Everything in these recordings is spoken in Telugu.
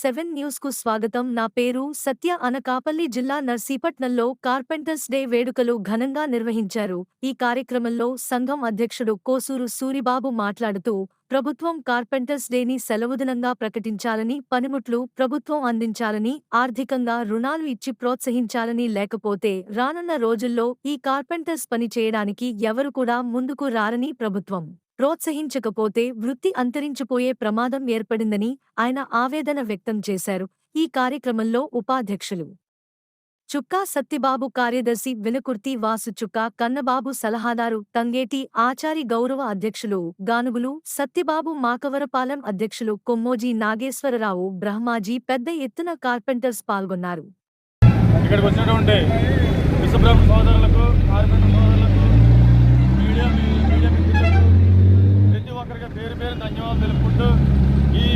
సెవెన్ న్యూస్కు స్వాగతం. నా పేరు సత్య అనకాపల్లి జిల్లా నర్సీపట్నంలో కార్పెంటర్స్ డే వేడుకలు ఘనంగా నిర్వహించారు. ఈ కార్యక్రమంలో సంఘం అధ్యక్షుడు కోసూరు సూరిబాబు మాట్లాడుతూ ప్రభుత్వం కార్పెంటర్స్ డేని సెలవుదినంగా ప్రకటించాలని పనిముట్లు ప్రభుత్వం అందించాలని ఆర్థికంగా రుణాలు ఇచ్చి ప్రోత్సహించాలని లేకపోతే రానున్న రోజుల్లో ఈ కార్పెంటర్స్ పని చేయడానికి ఎవరు కూడా ముందుకు రారని ప్రభుత్వం. ప్రోత్సహించకపోతే వృత్తి అంతరించిపోయే ప్రమాదం ఏర్పడిందని ఆయన ఆవేదన వ్యక్తం చేశారు. ఈ కార్యక్రమంలో ఉపాధ్యక్షులు చుక్కా సత్తిబాబు కార్యదర్శి వెనుకుర్తి వాసు చుక్కా కన్నబాబు సలహాదారు తంగేటి ఆచారి గౌరవ అధ్యక్షులు గానుగులు సత్తిబాబు మాకవరపాలెం అధ్యక్షులు కొమ్మోజీ నాగేశ్వరరావు బ్రహ్మాజీ పెద్ద ఎత్తున కార్పెంటర్స్ పాల్గొన్నారు. ఇక్కడికి వచ్చినటువంటి విశ్వబ్రహ్మ సోదరులకు కార్మిక సోదరులకు మీడియా మీ- మీడియా మిత్రులకు ప్రతి ఒక్కరికి పేరు పేరు ధన్యవాదాలు తెలుపుకుంటూ ఈ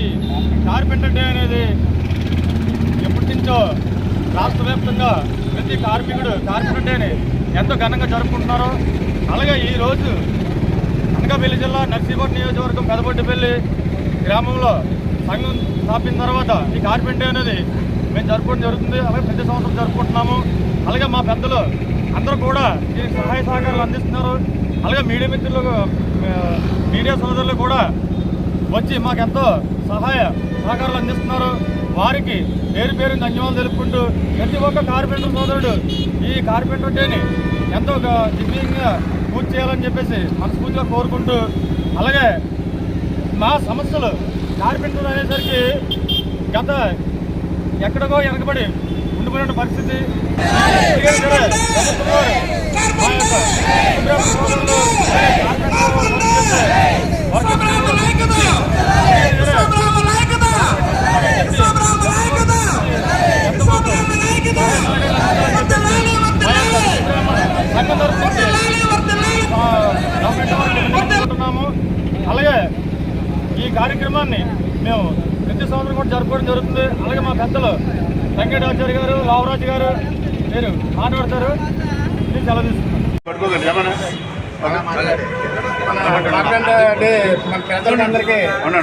కార్పెంటర్ డే అనేది ఎప్పటి నుంచో రాష్ట్ర వ్యాప్తంగా ప్రతి కార్మికుడు కార్పెంటర్ డేని ఎంతో ఘనంగా జరుపుకుంటున్నారు. అలాగే ఈరోజు అనకాపల్లి జిల్లా నర్సీపట్నం నియోజకవర్గం పెదపొట్టిపల్లి గ్రామంలో సంఘం స్థాపించిన తర్వాత ఈ కార్పెంటర్ డే అనేది మేము జరుపుకోవడం జరుగుతుంది. అలాగే ప్రతి సంవత్సరం జరుపుకుంటున్నాము. అలాగే మా పెద్దలు అందరూ కూడా ఈ సహాయ సహకారాలు అందిస్తున్నారు. అలాగే మీడియా మిత్రులు మీడియా సోదరులు కూడా వచ్చి మాకెంతో సహాయ సహకారాలు అందిస్తున్నారు. వారికి పేరు పేరు ధన్యవాదాలు తెలుపుకుంటూ ప్రతి ఒక్క కార్పెంటర్ సోదరుడు ఈ కార్పెంటర్ డేని ఎంతో దివ్యంగా పూర్తి చేయాలని చెప్పేసి మనస్ఫూర్తిగా కోరుకుంటూ అలాగే మా సమస్యలు కార్పెంటర్ అనేసరికి గత ఎక్కడికో వెనకబడి ఉండిపోయిన పరిస్థితి. మా యొక్క ఉద్యోగ సోదరులు, అలాగే కార్పెంటర్ వర్క్ చేసే వర్కర్లు అనుకుంటున్నాము అలాగే ఈ కార్యక్రమాన్ని మేము ప్రతి సంవత్సరం కూడా జరుపుకోవడం జరుగుతుంది. అలాగే మా పెద్దలు వెంకటాచార్య గారు లావరాజు గారు మీరు మాట్లాడతారు నేను సెలవు తీసుకుంటాను మన పెద్దలందరికీ మన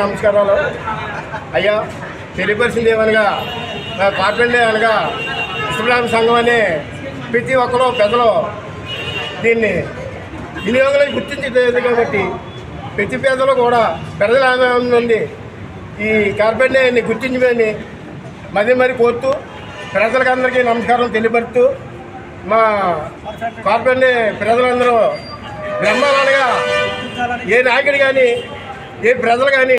నమస్కారాలు. అయ్యా తెలియపరిచింది ఏమనగా మా కార్పెంటర్ అనగా ఇస్లాం సంఘం అనే ప్రతి ఒక్కరు పెద్దలు దీన్ని వినియోగం గుర్తించలేదు కాబట్టి ప్రతి పేదలు కూడా పెద్దల ఆదాయం నుండి ఈ కార్పెంటర్ని గుర్తించమని మరి మరి కోరుతూ ప్రజలకు అందరికీ నమస్కారం తెలియపరుస్తూ మా కార్పొరేట్ ప్రజలందరూ బ్రహ్మాండంగా ఏ నాయకుడు కానీ ఏ ప్రజలు కానీ